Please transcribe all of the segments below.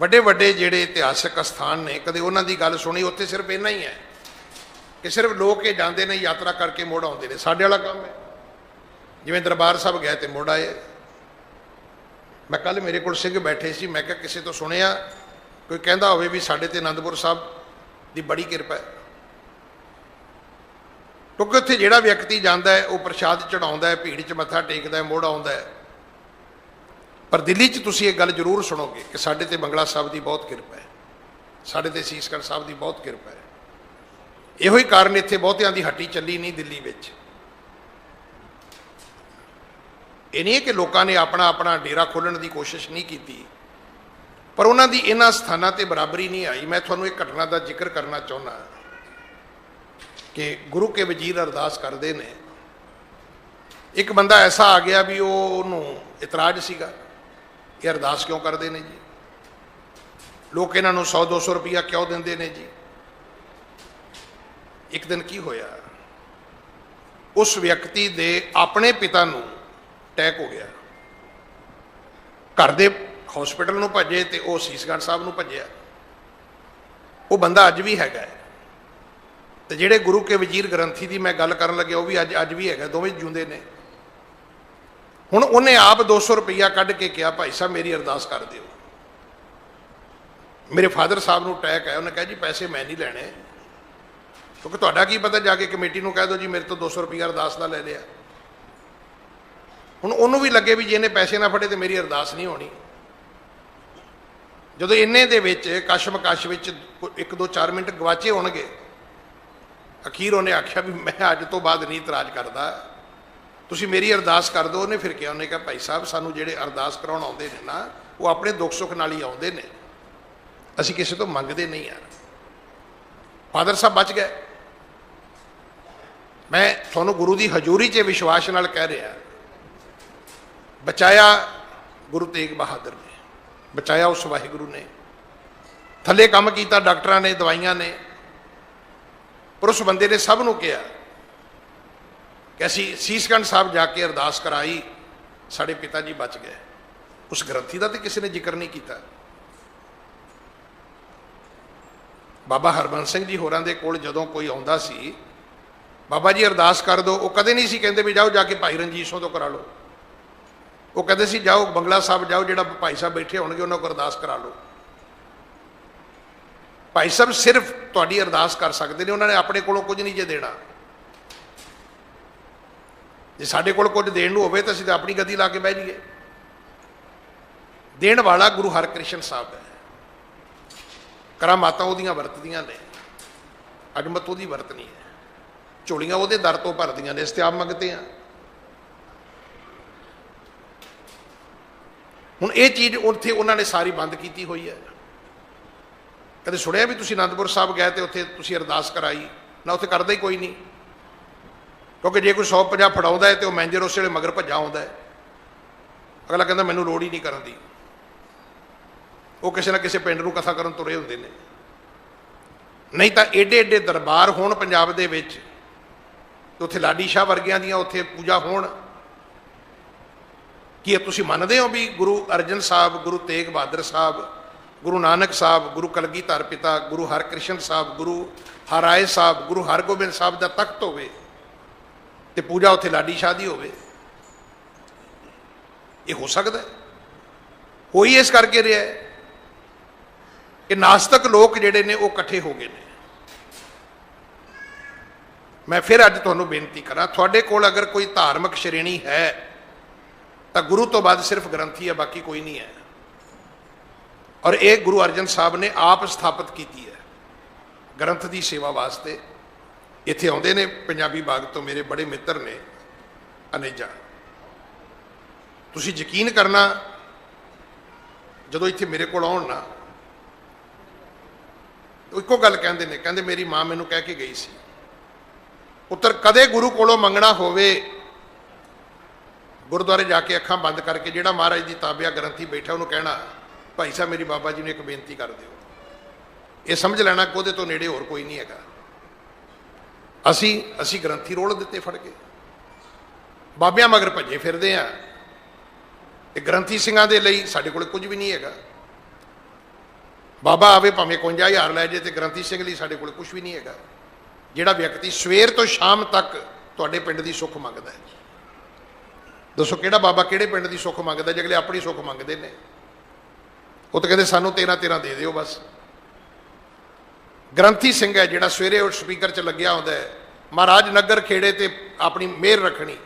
ਵੱਡੇ ਵੱਡੇ ਜਿਹੜੇ ਇਤਿਹਾਸਕ ਸਥਾਨ ਨੇ, ਕਦੇ ਉਹਨਾਂ ਦੀ ਗੱਲ ਸੁਣੀ, ਉੱਥੇ ਸਿਰਫ ਇੰਨਾ ਹੀ ਹੈ ਕਿ ਸਿਰਫ ਲੋਕ ਇਹ ਜਾਂਦੇ ਨੇ, ਯਾਤਰਾ ਕਰਕੇ ਮੁੜ ਆਉਂਦੇ ਨੇ। ਸਾਡੇ ਵਾਲਾ ਕੰਮ ਹੈ। ਜਿਵੇਂ ਦਰਬਾਰ ਸਾਹਿਬ ਗਏ ਤੇ ਮੁੜ ਆਏ। ਮੈਂ ਕੱਲ ਮੇਰੇ ਕੋਲ ਸਿੰਘ ਬੈਠੇ ਸੀ, ਮੈਂ ਕਿਹਾ ਕਿਸੇ ਤੋਂ ਸੁਣਿਆ, ਕੋਈ ਕਹਿੰਦਾ ਹੋਵੇ ਵੀ ਸਾਡੇ ਤੇ ਆਨੰਦਪੁਰ ਸਾਹਿਬ ਦੀ ਬੜੀ ਕਿਰਪਾ ਹੈ। ਕਿਉਂਕਿ ਉੱਥੇ ਜਿਹੜਾ ਵਿਅਕਤੀ ਜਾਂਦਾ ਹੈ, ਉਹ ਪ੍ਰਸ਼ਾਦ ਚੜਾਉਂਦਾ ਹੈ, ਭੀੜ 'ਚ ਮੱਥਾ ਟੇਕਦਾ ਹੈ, ਮੁੜ ਆਉਂਦਾ ਹੈ। ਪਰ ਦਿੱਲੀ 'ਚ ਤੁਸੀਂ ਇਹ ਗੱਲ ਜ਼ਰੂਰ ਸੁਣੋਗੇ ਕਿ ਸਾਡੇ ਤੇ ਬੰਗਲਾ ਸਾਹਿਬ ਦੀ ਬਹੁਤ ਕਿਰਪਾ ਹੈ। ਸਾਡੇ ਤੇ ਸੀਸਗੜ੍ਹ ਸਾਹਿਬ ਦੀ ਬਹੁਤ ਕਿਰਪਾ ਹੈ। ਇਹੋ ਹੀ ਕਾਰਨ ਇੱਥੇ ਬਹੁਤਿਆਂ ਦੀ ਹੱਟੀ ਚੱਲੀ ਨਹੀਂ ਦਿੱਲੀ ਵਿੱਚ। ਇਹ ਨਹੀਂ ਹੈ ਕਿ ਲੋਕਾਂ ਨੇ ਆਪਣਾ ਆਪਣਾ ਡੇਰਾ ਖੋਲਣ ਦੀ ਕੋਸ਼ਿਸ਼ ਨਹੀਂ ਕੀਤੀ, ਪਰ ਉਹਨਾਂ ਦੀ ਇਹਨਾਂ ਸਥਾਨਾਂ ਤੇ ਬਰਾਬਰੀ ਨਹੀਂ ਆਈ। ਮੈਂ ਤੁਹਾਨੂੰ ਇੱਕ ਘਟਨਾ ਦਾ ਜ਼ਿਕਰ ਕਰਨਾ ਚਾਹੁੰਦਾ ਕਿ ਗੁਰੂ ਕੇ ਵਜ਼ੀਰ ਅਰਦਾਸ ਕਰਦੇ ਨੇ। ਇੱਕ ਬੰਦਾ ਐਸਾ ਆ ਗਿਆ ਵੀ ਉਹ ਉਹਨੂੰ ਇਤਰਾਜ਼ ਸੀਗਾ। ਇਹ ਅਰਦਾਸ ਕਿਉਂ ਕਰਦੇ ਨੇ ਜੀ? ਲੋਕ ਇਹਨਾਂ ਨੂੰ 100 200 ਰੁਪਇਆ ਕਿਉਂ ਦਿੰਦੇ ਨੇ ਜੀ? ਇੱਕ ਦਿਨ ਕੀ ਹੋਇਆ? ਉਸ ਵਿਅਕਤੀ ਦੇ ਆਪਣੇ ਪਿਤਾ ਨੂੰ ਅਟੈਕ ਹੋ ਗਿਆ। ਘਰ ਦੇ ਹਸਪੀਟਲ ਨੂੰ ਭੱਜੇ ਤੇ ਉਹ ਸੀਸਗੜ੍ਹ ਸਾਹਿਬ ਨੂੰ ਭੱਜਿਆ। ਉਹ ਬੰਦਾ ਅੱਜ ਵੀ ਹੈਗਾ ਹੈ। ਤੇ ਜਿਹੜੇ ਗੁਰੂ ਕੇ ਵਜ਼ੀਰ ਗ੍ਰੰਥੀ ਦੀ ਮੈਂ ਗੱਲ ਕਰਨ ਲੱਗਿਆ, ਉਹ ਵੀ ਅੱਜ ਅੱਜ ਵੀ ਹੈਗਾ, ਦੋਵੇਂ ਜਿਉਂਦੇ ਨੇ। ਹੁਣ ਉਹਨੇ ਆਪ 200 ਰੁਪਈਆ ਕੱਢ ਕੇ ਕਿਹਾ, ਭਾਈ ਸਾਹਿਬ, ਮੇਰੀ ਅਰਦਾਸ ਕਰ ਦਿਓ। ਮੇਰੇ ਫਾਦਰ ਸਾਹਿਬ ਨੂੰ ਟੈਕ ਆਇਆ, ਉਹਨੇ ਕਿਹਾ, ਜੀ, ਪੈਸੇ ਮੈਂ ਨਹੀਂ ਲੈਣੇ। ਕਿਉਂਕਿ ਤੁਹਾਡਾ ਕੀ ਪਤਾ ਜਾ ਕੇ ਕਮੇਟੀ ਨੂੰ ਕਹਿ ਦਿਓ, ਜੀ, ਮੇਰੇ ਤੋਂ 200 ਰੁਪਈਆ ਅਰਦਾਸ ਦਾ ਲੈ ਲਿਆ। ਹੁਣ ਉਹਨੂੰ ਵੀ ਲੱਗੇ ਵੀ ਜੇ ਇਹਨੇ ਪੈਸੇ ਨਾ ਫੜੇ ਤੇ ਮੇਰੀ ਅਰਦਾਸ ਨਹੀਂ ਹੋਣੀ। ਜਦੋਂ ਇੰਨੇ ਦੇ ਵਿੱਚ ਕਸ਼ਮਕਸ਼ ਵਿੱਚ ਇੱਕ ਦੋ ਚਾਰ ਮਿੰਟ ਗਵਾਚੇ ਹੋਣਗੇ, ਅਖੀਰ ਉਹਨੇ ਆਖਿਆ ਵੀ ਮੈਂ ਅੱਜ ਤੋਂ ਬਾਅਦ ਨਹੀਂ ਇਤਰਾਜ਼ ਕਰਦਾ। ਤੁਸੀਂ ਮੇਰੀ ਅਰਦਾਸ ਕਰ ਦਿਓ। ਉਹਨੇ ਫਿਰ ਕਿਹਾ, ਉਹਨੇ ਕਿਹਾ, ਭਾਈ ਸਾਹਿਬ, ਸਾਨੂੰ ਜਿਹੜੇ ਅਰਦਾਸ ਕਰਾਉਣ ਆਉਂਦੇ ਨੇ ਨਾ, ਉਹ ਆਪਣੇ ਦੁੱਖ ਸੁੱਖ ਨਾਲ ਹੀ ਆਉਂਦੇ ਨੇ। ਅਸੀਂ ਕਿਸੇ ਤੋਂ ਮੰਗਦੇ ਨਹੀਂ ਯਾਰ ਫਾਦਰ ਸਾਹਿਬ ਬਚ ਗਏ। ਮੈਂ ਤੁਹਾਨੂੰ ਗੁਰੂ ਦੀ ਹਜ਼ੂਰੀ 'ਚ ਵਿਸ਼ਵਾਸ ਨਾਲ ਕਹਿ ਰਿਹਾ। ਬਚਾਇਆ ਗੁਰੂ ਤੇਗ ਬਹਾਦਰ ਨੇ। ਬਚਾਇਆ ਉਸ ਵਾਹਿਗੁਰੂ ਨੇ। ਥੱਲੇ ਕੰਮ ਕੀਤਾ, ਡਾਕਟਰਾਂ ਨੇ, ਦਵਾਈਆਂ ਨੇ। ਪਰ ਉਸ ਬੰਦੇ ਨੇ ਸਭ ਨੂੰ ਕਿਹਾ ਕਿ ਅਸੀਂ ਸੀਸਗੰਜ ਸਾਹਿਬ ਜਾ ਕੇ ਅਰਦਾਸ ਕਰਾਈ, ਸਾਡੇ ਪਿਤਾ ਜੀ ਬਚ ਗਏ। ਉਸ ਗ੍ਰੰਥੀ ਦਾ ਤੇ ਕਿਸੇ ਨੇ ਜ਼ਿਕਰ ਨਹੀਂ ਕੀਤਾ। ਬਾਬਾ ਹਰਬੰਸ ਸਿੰਘ ਜੀ ਹੋਰਾਂ ਦੇ ਕੋਲ ਜਦੋਂ ਕੋਈ ਆਉਂਦਾ ਸੀ, ਬਾਬਾ ਜੀ ਅਰਦਾਸ ਕਰ ਦਿਓ ਉਹ ਕਦੇ ਨਹੀਂ ਸੀ ਕਹਿੰਦੇ ਵੀ ਜਾਓ ਜਾ ਕੇ ਭਾਈ ਰਣਜੀਤ ਸਿੰਘ ਤੋਂ ਕਰਾ ਲਓ। ਉਹ ਕਹਿੰਦੇ ਸੀ, ਜਾਓ ਬੰਗਲਾ ਸਾਹਿਬ ਜਾਓ, ਜਿਹੜਾ ਭਾਈ ਸਾਹਿਬ ਬੈਠੇ ਹੋਣਗੇ, ਉਹਨਾਂ ਕੋਲ ਅਰਦਾਸ ਕਰਾ ਲਓ। ਭਾਈ ਸਾਹਿਬ ਸਿਰਫ ਤੁਹਾਡੀ ਅਰਦਾਸ ਕਰ ਸਕਦੇ ਨੇ, ਉਹਨਾਂ ਨੇ ਆਪਣੇ ਕੋਲੋਂ ਕੁਝ ਨਹੀਂ ਜੇ ਦੇਣਾ। ਜੇ ਸਾਡੇ ਕੋਲ ਕੁਝ ਦੇਣ ਨੂੰ ਹੋਵੇ ਤਾਂ ਅਸੀਂ ਤਾਂ ਆਪਣੀ ਗਦੀ ਲਾ ਕੇ ਬਹਿ ਜਾਈਏ। ਦੇਣ ਵਾਲਾ ਗੁਰੂ ਹਰਕ੍ਰਿਸ਼ਨ ਸਾਹਿਬ ਹੈ। ਕਰਾਮਾਤਾਂ ਉਹਦੀਆਂ ਵਰਤਦੀਆਂ ਨੇ। ਅਜਮਤ ਉਹਦੀ ਵਰਤਨੀ ਹੈ। ਝੋਲੀਆਂ ਉਹਦੇ ਦਰ ਤੋਂ ਭਰਦੀਆਂ ਨੇ, ਇਸ ਮੰਗਦੇ ਆ ਹੁਣ ਇਹ ਚੀਜ਼ ਉੱਥੇ ਉਹਨਾਂ ਨੇ ਸਾਰੀ ਬੰਦ ਕੀਤੀ ਹੋਈ ਹੈ। ਕਦੇ ਸੁਣਿਆ ਵੀ ਤੁਸੀਂ ਅਨੰਦਪੁਰ ਸਾਹਿਬ ਗਏ ਤੇ ਉੱਥੇ ਤੁਸੀਂ ਅਰਦਾਸ ਕਰਾਈ? ਨਾ ਉੱਥੇ ਕਰਦਾ ਹੀ ਕੋਈ ਨਹੀਂ। ਕਿਉਂਕਿ ਜੇ ਕੋਈ 150 ਫੜਾਉਂਦਾ ਹੈ ਤੇ ਉਹ ਮੈਨੇਜਰ ਉਸ ਵੇਲੇ ਮਗਰ ਭੱਜਾ ਆਉਂਦਾ ਹੈ। ਅਗਲਾ ਕਹਿੰਦਾ, ਮੈਨੂੰ ਲੋੜ ਹੀ ਨਹੀਂ ਕਰਨ ਦੀ। ਉਹ ਕਿਸੇ ਨਾ ਕਿਸੇ ਪਿੰਡ ਨੂੰ ਕਥਾ ਕਰਨ ਤੁਰੇ ਹੁੰਦੇ ਨੇ। ਨਹੀਂ ਤਾਂ ਏਡੇ ਏਡੇ ਦਰਬਾਰ ਹੋਣ ਪੰਜਾਬ ਦੇ ਵਿੱਚ ਉੱਥੇ ਲਾਡੀ ਸ਼ਾਹ ਵਰਗਿਆਂ ਦੀਆਂ ਉੱਥੇ ਪੂਜਾ ਹੋਣ। ਕੀ ਇਹ ਤੁਸੀਂ ਮੰਨਦੇ ਹੋ ਵੀ ਗੁਰੂ ਅਰਜਨ ਸਾਹਿਬ, ਗੁਰੂ ਤੇਗ ਬਹਾਦਰ ਸਾਹਿਬ, ਗੁਰੂ ਨਾਨਕ ਸਾਹਿਬ, ਗੁਰੂ ਕਲਗੀਧਰ ਪਿਤਾ, ਗੁਰੂ ਹਰਕ੍ਰਿਸ਼ਨ ਸਾਹਿਬ, ਗੁਰੂ ਹਰਾਏ ਸਾਹਿਬ, ਗੁਰੂ ਹਰਗੋਬਿੰਦ ਸਾਹਿਬ ਦਾ ਤਖਤ ਹੋਵੇ? ਤੇ ਪੂਜਾ ਉੱਥੇ ਲਾਡੀ ਸ਼ਾਹ ਦੀ ਹੋਵੇ। ਇਹ ਹੋ ਸਕਦਾ ਹੋਈ ਇਸ ਕਰਕੇ ਰਿਹਾ ਹੈ ਕਿ ਨਾਸਤਕ ਲੋਕ ਜਿਹੜੇ ਨੇ ਉਹ ਇਕੱਠੇ ਹੋ ਗਏ ਨੇ। ਮੈਂ ਫਿਰ ਅੱਜ ਤੁਹਾਨੂੰ ਬੇਨਤੀ ਕਰਾਂ, ਤੁਹਾਡੇ ਕੋਲ ਅਗਰ ਕੋਈ ਧਾਰਮਿਕ ਸ਼੍ਰੇਣੀ ਹੈ, ਤਾਂ ਗੁਰੂ ਤੋਂ ਬਾਅਦ ਸਿਰਫ ਗ੍ਰੰਥੀ ਹੈ, ਬਾਕੀ ਕੋਈ ਨਹੀਂ ਹੈ। ਔਰ ਇਹ ਗੁਰੂ ਅਰਜਨ ਸਾਹਿਬ ਨੇ ਆਪ ਸਥਾਪਿਤ ਕੀਤੀ ਹੈ, ਗ੍ਰੰਥ ਦੀ ਸੇਵਾ ਵਾਸਤੇ। ਇੱਥੇ ਆਉਂਦੇ ਨੇ, ਪੰਜਾਬੀ ਬਾਗ ਤੋਂ ਮੇਰੇ ਬੜੇ ਮਿੱਤਰ ਨੇ, ਅਨੇਜਾ। ਤੁਸੀਂ ਯਕੀਨ ਕਰਨਾ, ਜਦੋਂ ਇੱਥੇ ਮੇਰੇ ਕੋਲ ਆਉਣ ਨਾ ਇੱਕੋ ਗੱਲ ਕਹਿੰਦੇ ਨੇ, ਕਹਿੰਦੇ ਮੇਰੀ ਮਾਂ ਮੈਨੂੰ ਕਹਿ ਕੇ ਗਈ ਸੀ, ਪੁੱਤਰ, ਕਦੇ ਗੁਰੂ ਕੋਲੋਂ ਮੰਗਣਾ ਹੋਵੇ, ਗੁਰਦੁਆਰੇ ਜਾ ਕੇ ਅੱਖਾਂ ਬੰਦ ਕਰਕੇ ਜਿਹੜਾ ਮਹਾਰਾਜ ਦੀ ਤਾਬਿਆ ਗ੍ਰੰਥੀ ਬੈਠਾ ਉਹਨੂੰ ਕਹਿਣਾ, ਭਾਈ ਸਾਹਿਬ, ਮੇਰੀ ਬਾਬਾ ਜੀ ਨੂੰ ਇੱਕ ਬੇਨਤੀ ਕਰ ਦਿਓ। ਇਹ ਸਮਝ ਲੈਣਾ ਕਿ ਉਹਦੇ ਤੋਂ ਨੇੜੇ ਹੋਰ ਕੋਈ ਨਹੀਂ ਹੈਗਾ। ਅਸੀਂ ਅਸੀਂ ਗ੍ਰੰਥੀ ਰੋਲ ਦਿੱਤੇ ਫੜ ਕੇ। ਬਾਬਿਆਂ ਮਗਰ ਭੱਜੇ ਫਿਰਦੇ ਆ। ਤੇ ਗ੍ਰੰਥੀ ਸਿੰਘਾਂ ਦੇ ਲਈ ਸਾਡੇ ਕੋਲ ਕੁਝ ਵੀ ਨਹੀਂ ਹੈਗਾ। ਬਾਬਾ ਆਵੇ ਭਾਵੇਂ 51000 ਲੈ ਜੇ ਤੇ ਗ੍ਰੰਥੀ ਸਿੰਘ ਲਈ ਸਾਡੇ ਕੋਲ ਕੁਝ ਵੀ ਨਹੀਂ ਹੈਗਾ। ਜਿਹੜਾ ਵਿਅਕਤੀ ਸਵੇਰ ਤੋਂ ਸ਼ਾਮ ਤੱਕ ਤੁਹਾਡੇ ਪਿੰਡ ਦੀ ਸੁੱਖ ਮੰਗਦਾ ਹੈ। ਦੱਸੋ ਕਿਹੜਾ ਬਾਬਾ ਕਿਹੜੇ ਪਿੰਡ ਦੀ ਸੁੱਖ ਮੰਗਦਾ ਜੇ ਅਗਲੇ ਆਪਣੀ ਸੁੱਖ ਮੰਗਦੇ ਨੇ? ਉਹ ਤਾਂ ਕਹਿੰਦੇ ਸਾਨੂੰ 13 13 ਦੇ ਦਿਓ ਬਸ। ਗ੍ਰੰਥੀ ਸਿੰਘ ਹੈ ਜਿਹੜਾ ਸਵੇਰੇ ਉਹ ਸਪੀਕਰ 'ਚ ਲੱਗਿਆ ਹੁੰਦਾ ਹੈ। ਮਹਾਰਾਜ ਨਗਰ ਖੇੜੇ ਤੇ ਆਪਣੀ ਮਿਹਰ ਰੱਖਣੀ।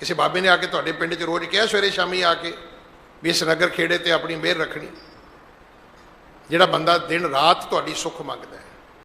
ਕਿਸੇ ਬਾਬੇ ਨੇ ਆ ਕੇ ਤੁਹਾਡੇ ਪਿੰਡ 'ਚ ਰੋਜ਼ ਕਿਹਾ ਸਵੇਰੇ ਸ਼ਾਮੀ ਆ ਕੇ ਵੀ ਇਸ ਨਗਰ ਖੇੜੇ ਤੇ ਆਪਣੀ ਮਿਹਰ ਰੱਖਣੀ। ਜਿਹੜਾ ਬੰਦਾ ਦਿਨ ਰਾਤ ਤੁਹਾਡੀ ਸੁੱਖ ਮੰਗਦਾ ਹੈ।